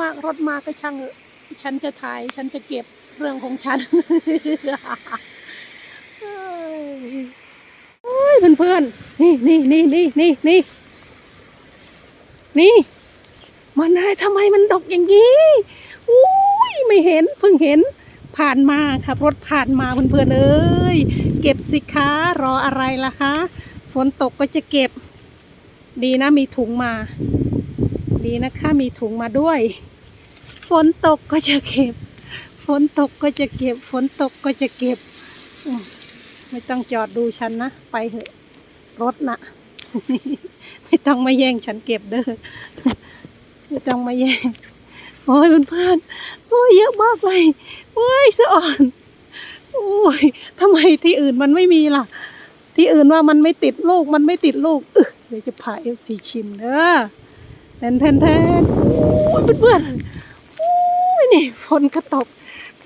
มากรถมาก็ช่างเถอฉันจะถ่ายฉันจะเก็บเรื่องของฉันเอ้ยโอ้ยเพื่อนๆนี่นี่นี่นี่นี่นี่นี่ มันอะไรทำไมมันดกอย่างนี้อุ้ยไม่เห็นเพิ่งเห็นผ่านมาขับรถผ่านมาเพื่อนๆเอ้ยเก็บสิคะ รออะไรล่ะคะฝนตกก็จะเก็บ ดีนะมีถุงมาีนะคะ มีถุงมาด้วย ฝนตกก็จะเก็บ ฝนตกก็จะเก็บ ฝนตกก็จะเก็บ ไม่ต้องจอดดูฉันนะ ไปเถอะ รถนะไม่ต้องมาแย่งฉันเก็บเด้อ ไม่ต้องมาแย่ง โอ้ยเพื่อนๆโอ้ยเยอะมากเลยโอ้ยสะอ่อนโอ้ยทำไมที่อื่นมันไม่มีล่ะ ที่อื่นว่ามันไม่ติดลูก มันไม่ติดลูกเออเดี๋ยวจะพาเอฟซีชิมเด้อ แทนแทนแทนโอ้ยเพื่อนๆโอ้ยนี่ฝนก็ตก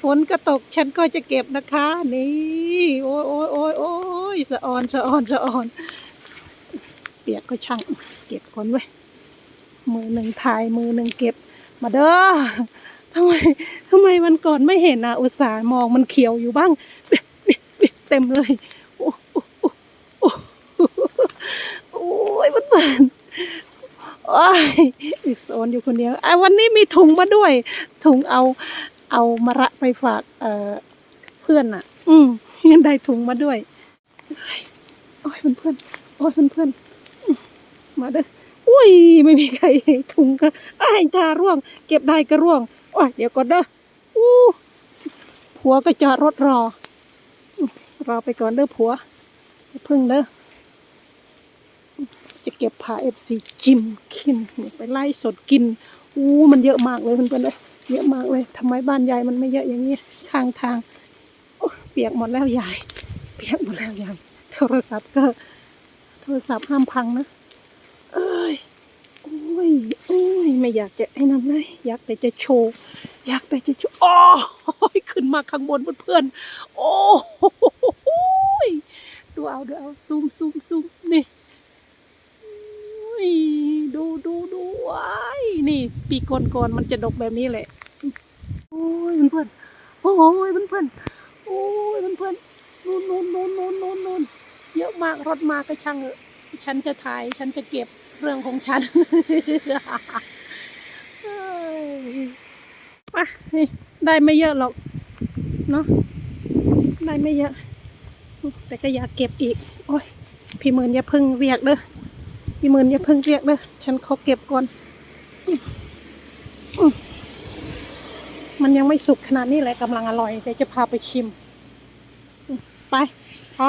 ฝนก็ตกฉันก็จะเก็บนะคะ นี่โอ้ยโอ้ยโอ้ยโอ้ยสะออนสะออนสะออน เปียกก็ช่างเก็บคนไว้มือหนึ่งถ่ายมือหนึ่งเก็บ มาเด้อทำไมทำไมมันก่อนไม่เห็นอะอุตส่าห์มองมันเขียวอยู่บ้าง เต็มเลย โอ้โอ้โอ้โอ้โอ้ยมันเปิดโอ้ยอีกโซนอยู่คนเดียวไอ้วันนี้มีถุงมาด้วย ถุงเอาเอามะระไปฝากเอ่อเพื่อนอะ อืมยังได้ถุงมาด้วยเฮ้ยโอ้ยเพื่อนโอ้ยเพื่อนๆอืมมาเด้ออุ้ยไม่มีใครถุงก็อ้ายตาร่วง เก็บได้ก็ร่วงโอ้ยเดี๋ยวก่อนเด้ออู้ผัวก็จอดรถรอ รอไปก่อนเด้อผัวอย่าพึ่งเด้อ ก็บผ้าเอฟซีกินกินไปไล่สดกินอู้มันเยอะมากเลยเพื่อนๆเลยเยอะมากเลยทำไมบ้านยายมันไม่เยอะอย่างนี้ข้างทางเปียกหมดแล้วยาย เปียกหมดแล้วยายโทรศัพท์ก็ โทรศัพท์ห้ามพังนะเอ้ยโอ้ยโอ้ยไม่อยากจะไอ้นั่นเลยอยากแต่จะโชว์อยากแต่จะโชว์โอ้ยขึ้นมาข้างบนเพื่อนๆโอ้ยดูเอาดูเอาซูมซูมซูมนี่โอ้ยดูดูดูว้าย นี่ปีก่อนๆมันจะดกแบบนี้แหละ โอ้ยเพื่อนๆโอ้ยเพื่อนๆโอ้ยเพื่อนๆนู่นนู่นนู่นนู่นนู่นนู่นเยอะมากรถมาก็ช่างเถอฉันจะถ่ายฉันจะเก็บเรื่องของฉันเอ้ยไปนี่ได้ไม่เยอะหรอกเนาะได้ไม่เยอะ แต่ก็อยากเก็บอีก โอ้ยพี่หมื่นอย่าพึ่งเรียกเด้อพี่หมื่นอย่าพึ่งเรียกเด้อฉันขอเก็บก่อน มันยังไม่สุกขนาดนี้เลยกำลังอร่อยเดี๋ยวจะพาไปชิมอื้อไปพอ